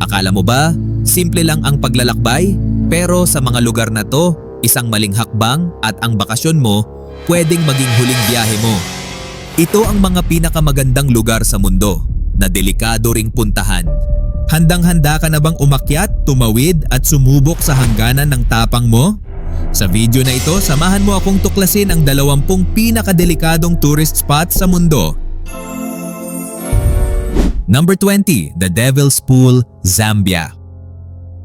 Akala mo ba, simple lang ang paglalakbay? Pero sa mga lugar na to, isang maling hakbang at ang bakasyon mo pwedeng maging huling biyahe mo. Ito ang mga pinakamagandang lugar sa mundo na delikado ring puntahan. Handang-handa ka na bang umakyat, tumawid at sumubok sa hangganan ng tapang mo? Sa video na ito, samahan mo akong tuklasin ang 20 pinakadelikadong tourist spots sa mundo. Number 20, The Devil's Pool, Zambia.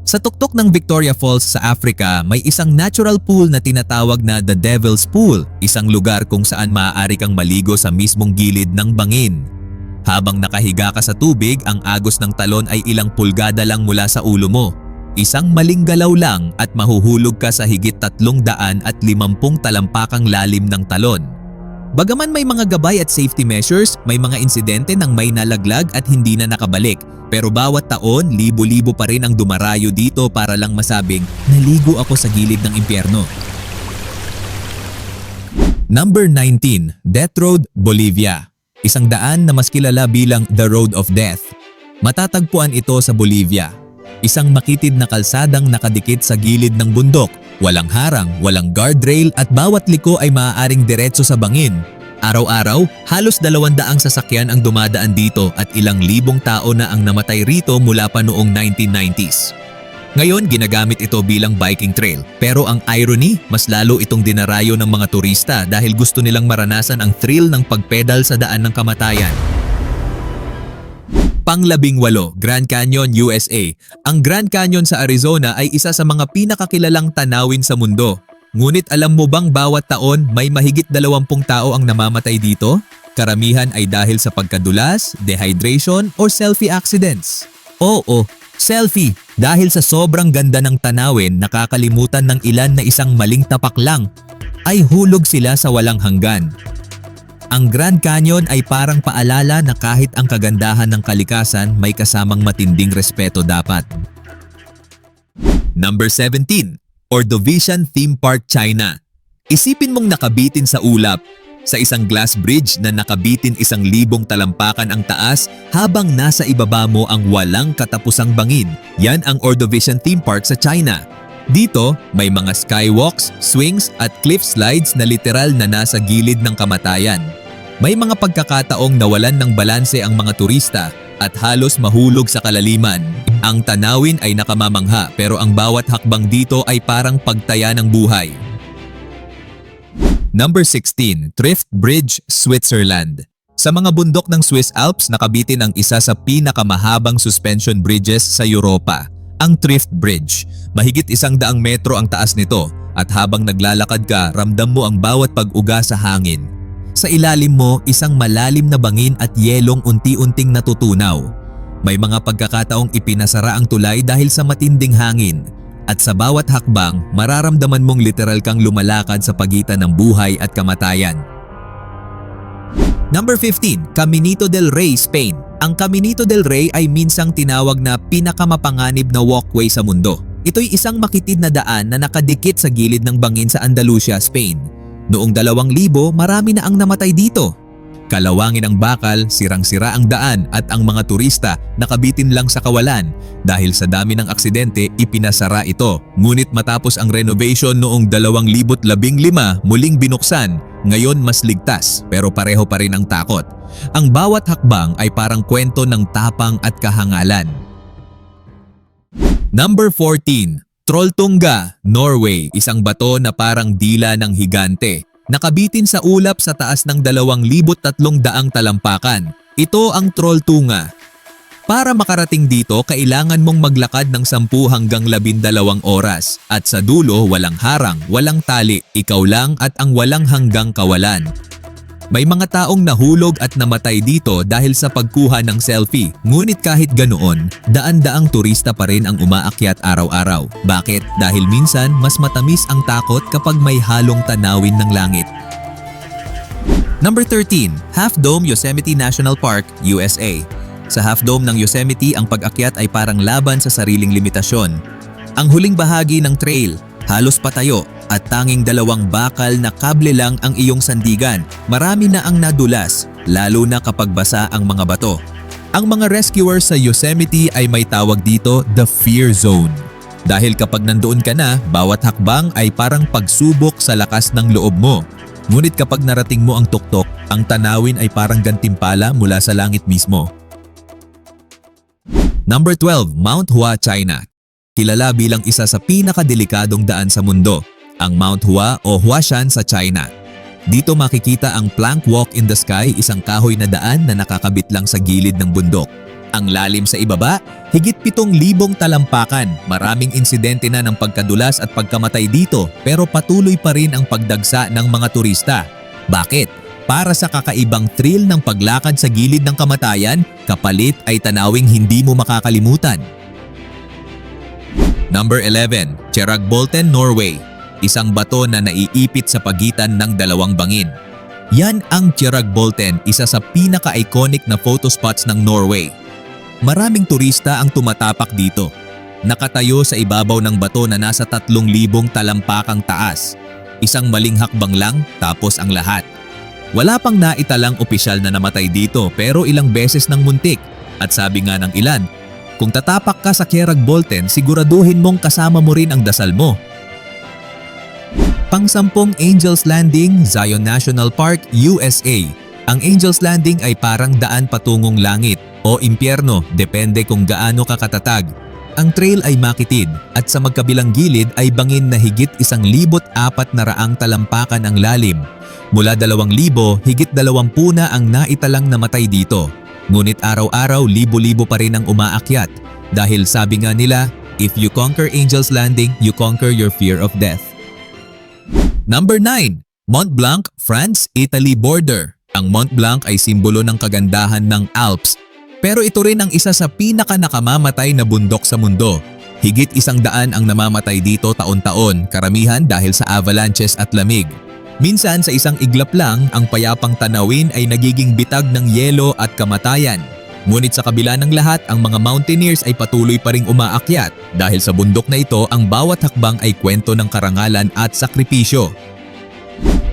Sa tuktok ng Victoria Falls sa Africa, may isang natural pool na tinatawag na The Devil's Pool, isang lugar kung saan maaari kang maligo sa mismong gilid ng bangin. Habang nakahiga ka sa tubig, ang agos ng talon ay ilang pulgada lang mula sa ulo mo. Isang maling galaw lang at mahuhulog ka sa higit tatlong daan at limampung talampakang lalim ng talon. Bagaman may mga gabay at safety measures, may mga insidente nang may nalaglag at hindi na nakabalik. Pero bawat taon, libo-libo pa rin ang dumarayo dito para lang masabing, naligo ako sa gilid ng impyerno. Number 19, Death Road, Bolivia. Isang daan na mas kilala bilang The Road of Death. Matatagpuan ito sa Bolivia. Isang makitid na kalsadang nakadikit sa gilid ng bundok. Walang harang, walang guardrail at bawat liko ay maaaring diretso sa bangin. Araw-araw, halos dalawandaang sasakyan ang dumadaan dito at ilang libong tao na ang namatay rito mula pa noong 1990s. Ngayon, ginagamit ito bilang biking trail. Pero ang irony, mas lalo itong dinarayo ng mga turista dahil gusto nilang maranasan ang thrill ng pagpedal sa daan ng kamatayan. Panglabing walo, Grand Canyon, USA. Ang Grand Canyon sa Arizona ay isa sa mga pinakakilalang tanawin sa mundo. Ngunit alam mo bang bawat taon may mahigit 20 tao ang namamatay dito? Karamihan ay dahil sa pagkadulas, dehydration, or selfie accidents. Oo, selfie. Dahil sa sobrang ganda ng tanawin, nakakalimutan ng ilan na isang maling tapak lang ay hulog sila sa walang hanggan. Ang Grand Canyon ay parang paalala na kahit ang kagandahan ng kalikasan may kasamang matinding respeto dapat. Number 17, Ordovician Theme Park, China. Isipin mong nakabitin sa ulap sa isang glass bridge na nakabitin isang libong talampakan ang taas habang nasa ibaba mo ang walang katapusang bangin. Yan ang Ordovician Theme Park sa China. Dito, may mga skywalks, swings at cliff slides na literal na nasa gilid ng kamatayan. May mga pagkakataong nawalan ng balanse ang mga turista at halos mahulog sa kalaliman. Ang tanawin ay nakamamangha pero ang bawat hakbang dito ay parang pagtaya ng buhay. Number 16, Thrift Bridge, Switzerland. Sa mga bundok ng Swiss Alps nakabitin ang isa sa pinakamahabang suspension bridges sa Europa, ang Thrift Bridge. Mahigit isang daang metro ang taas nito at habang naglalakad ka ramdam mo ang bawat pag-uga sa hangin. Sa ilalim mo, isang malalim na bangin at yelong unti-unting natutunaw. May mga pagkakataong ipinasara ang tulay dahil sa matinding hangin at sa bawat hakbang, mararamdaman mong literal kang lumalakad sa pagitan ng buhay at kamatayan. Number 15, Caminito del Rey, Spain. Ang Caminito del Rey ay minsang tinawag na pinakamapanganib na walkway sa mundo. Ito'y isang makitid na daan na nakadikit sa gilid ng bangin sa Andalusia, Spain. Noong 2000, marami na ang namatay dito. Kalawangin ang bakal, sirang-sira ang daan at ang mga turista nakabitin lang sa kawalan. Dahil sa dami ng aksidente, ipinasara ito. Ngunit matapos ang renovation noong 2015, muling binuksan. Ngayon mas ligtas pero pareho pa rin ang takot. Ang bawat hakbang ay parang kwento ng tapang at kahangalan. Number 14, Trolltunga, Norway, isang bato na parang dila ng higante. Nakabitin sa ulap sa taas ng 2,300 talampakan. Ito ang Trolltunga. Para makarating dito, kailangan mong maglakad ng 10 hanggang 12 oras. At sa dulo, walang harang, walang tali, ikaw lang at ang walang hanggang kawalan. May mga taong nahulog at namatay dito dahil sa pagkuha ng selfie. Ngunit kahit ganoon, daan-daang turista pa rin ang umaakyat araw-araw. Bakit? Dahil minsan mas matamis ang takot kapag may halong tanawin ng langit. Number 13, Half Dome Yosemite National Park, USA. Sa Half Dome ng Yosemite, ang pag-akyat ay parang laban sa sariling limitasyon. Ang huling bahagi ng trail, halos patayo at tanging dalawang bakal na kable lang ang iyong sandigan. Marami na ang nadulas, lalo na kapag basa ang mga bato. Ang mga rescuers sa Yosemite ay may tawag dito the fear zone. Dahil kapag nandoon ka na, bawat hakbang ay parang pagsubok sa lakas ng loob mo. Ngunit kapag narating mo ang tuktok, ang tanawin ay parang gantimpala mula sa langit mismo. Number 12, Mount Hua, China. Kilala bilang isa sa pinakadelikadong daan sa mundo, ang Mount Hua o Huashan sa China. Dito makikita ang Plank Walk in the Sky, isang kahoy na daan na nakakabit lang sa gilid ng bundok. Ang lalim sa ibaba, higit pitong libong talampakan. Maraming insidente na ng pagkadulas at pagkamatay dito pero patuloy pa rin ang pagdagsa ng mga turista. Bakit? Para sa kakaibang thrill ng paglakad sa gilid ng kamatayan, kapalit ay tanawing hindi mo makakalimutan. Number 11, Cheragbolten, Norway. Isang bato na naiipit sa pagitan ng dalawang bangin. Yan ang Cheragbolten, isa sa pinaka-iconic na photo spots ng Norway. Maraming turista ang tumatapak dito. Nakatayo sa ibabaw ng bato na nasa 3,000 talampakang taas. Isang maling hakbang lang tapos ang lahat. Wala pang naitalang opisyal na namatay dito pero ilang beses nang muntik at sabi nga ng ilan, kung tatapak ka sa Kerag Bolten siguraduhin mong kasama mo rin ang dasal mo. Pangsampung Angels Landing, Zion National Park, USA. Ang Angels Landing ay parang daan patungong langit o impyerno depende kung gaano ka katatag. Ang trail ay makitid at sa magkabilang gilid ay bangin na higit isang libot apat na raang talampakan ang lalim. Mula dalawang libo, higit dalawampu na ang naitalang namatay dito. Ngunit araw-araw libo-libo pa rin ang umaakyat. Dahil sabi nga nila, if you conquer Angel's Landing, you conquer your fear of death. Number 9. Mont Blanc, France, Italy border. Ang Mont Blanc ay simbolo ng kagandahan ng Alps. Pero ito rin ang isa sa pinaka nakamamatay na bundok sa mundo. Higit isang daan ang namamatay dito taon-taon, karamihan dahil sa avalanches at lamig. Minsan sa isang iglap lang, ang payapang tanawin ay nagiging bitag ng yelo at kamatayan. Ngunit sa kabila ng lahat, ang mga mountaineers ay patuloy pa ring umaakyat dahil sa bundok na ito ang bawat hakbang ay kwento ng karangalan at sakripisyo.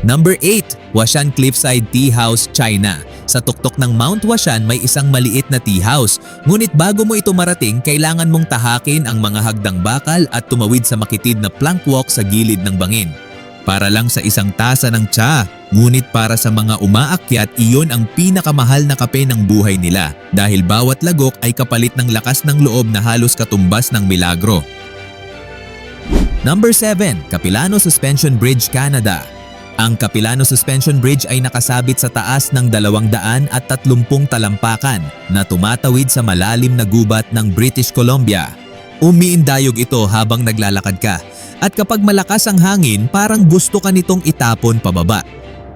Number 8, Washan Cliffside Tea House, China. Sa tuktok ng Mount Washan may isang maliit na tea house. Ngunit bago mo ito marating, kailangan mong tahakin ang mga hagdang bakal at tumawid sa makitid na plank walk sa gilid ng bangin. Para lang sa isang tasa ng tsa, ngunit para sa mga umaakyat iyon ang pinakamahal na kape ng buhay nila dahil bawat lagok ay kapalit ng lakas ng loob na halos katumbas ng milagro. Number 7, Capilano Suspension Bridge, Canada. Ang Capilano Suspension Bridge ay nakasabit sa taas ng 230 talampakan na tumatawid sa malalim na gubat ng British Columbia. Umiindayog ito habang naglalakad ka at kapag malakas ang hangin parang gusto ka nitong itapon pababa.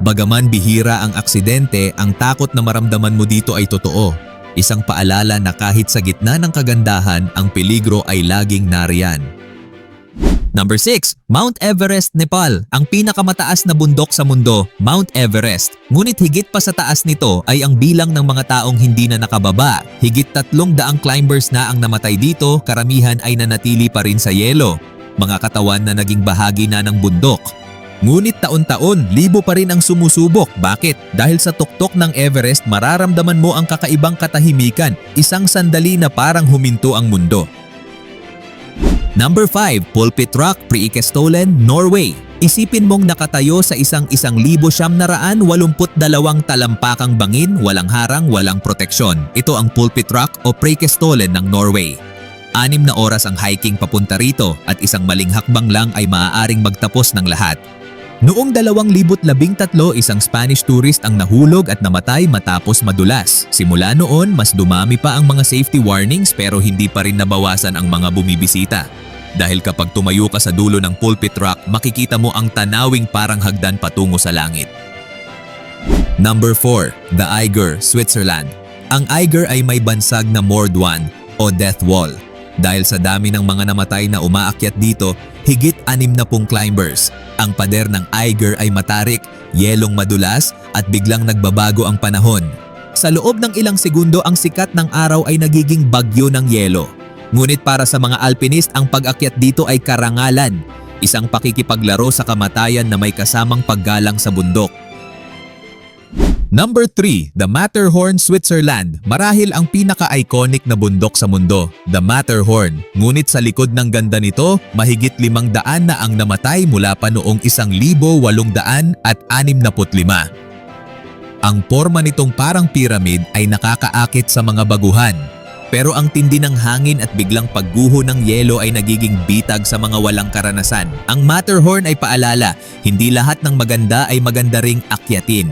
Bagaman bihira ang aksidente, ang takot na maramdaman mo dito ay totoo. Isang paalala na kahit sa gitna ng kagandahan, ang peligro ay laging nariyan. Number 6, Mount Everest, Nepal. Ang pinakamataas na bundok sa mundo, Mount Everest. Ngunit higit pa sa taas nito ay ang bilang ng mga taong hindi na nakababa. Higit tatlong daang climbers na ang namatay dito, karamihan ay nanatili pa rin sa yelo. Mga katawan na naging bahagi na ng bundok. Ngunit taon-taon, libo pa rin ang sumusubok. Bakit? Dahil sa tuktok ng Everest, mararamdaman mo ang kakaibang katahimikan, isang sandali na parang huminto ang mundo. Number 5, Pulpit Rock, Preikestolen, Norway. Isipin mong nakatayo sa isang isang libo siyam na raan walumput dalawang talampakang bangin, walang harang, walang proteksyon. Ito ang Pulpit Rock o Preikestolen ng Norway. Anim na oras ang hiking papunta rito at isang maling hakbang lang ay maaaring magtapos ng lahat. Noong 2013, isang Spanish tourist ang nahulog at namatay matapos madulas. Simula noon, mas dumami pa ang mga safety warnings pero hindi pa rin nabawasan ang mga bumibisita. Dahil kapag tumayo ka sa dulo ng pulpit rock, makikita mo ang tanawing parang hagdan patungo sa langit. Number 4, The Eiger, Switzerland. Ang Eiger ay may bansag na Mordwan o Death Wall. Dahil sa dami ng mga namatay na umaakyat dito, higit anim na pong climbers. Ang pader ng Eiger ay matarik, yelong madulas at biglang nagbabago ang panahon. Sa loob ng ilang segundo ang sikat ng araw ay nagiging bagyo ng yelo. Ngunit para sa mga alpinist ang pag-akyat dito ay karangalan, isang pakikipaglaro sa kamatayan na may kasamang paggalang sa bundok. Number 3, the Matterhorn, Switzerland. Marahil ang pinaka-iconic na bundok sa mundo, the Matterhorn. Ngunit sa likod ng ganda nito, mahigit limang daan na ang namatay mula pa noong isang libo walong daan at anim na putlima. Ang forma nitong parang pyramid ay nakakaakit sa mga baguhan. Pero ang tindi ng hangin at biglang pagguho ng yelo ay nagiging bitag sa mga walang karanasan. Ang Matterhorn ay paalala, hindi lahat ng maganda ay maganda ring akyatin.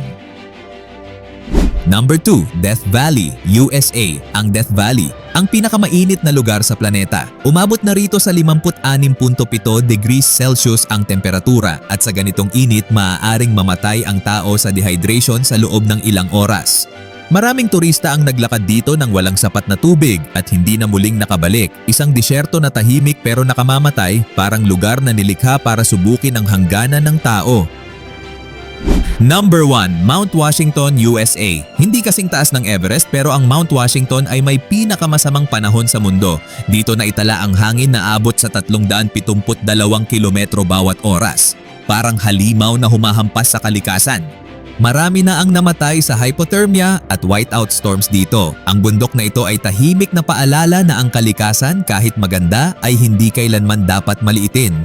Number 2, Death Valley, USA. Ang Death Valley, ang pinakamainit na lugar sa planeta. Umabot na rito sa 56.7 degrees Celsius ang temperatura at sa ganitong init maaaring mamatay ang tao sa dehydration sa loob ng ilang oras. Maraming turista ang naglakad dito ng walang sapat na tubig at hindi na muling nakabalik. Isang disyerto na tahimik pero nakamamatay, parang lugar na nilikha para subukin ang hangganan ng tao. Number 1, Mount Washington, USA. Hindi kasing taas ng Everest pero ang Mount Washington ay may pinakamasamang panahon sa mundo. Dito na itala ang hangin na abot sa 372 kilometro bawat oras. Parang halimaw na humahampas sa kalikasan. Marami na ang namatay sa hypothermia at whiteout storms dito. Ang bundok na ito ay tahimik na paalala na ang kalikasan kahit maganda ay hindi kailanman dapat maliitin.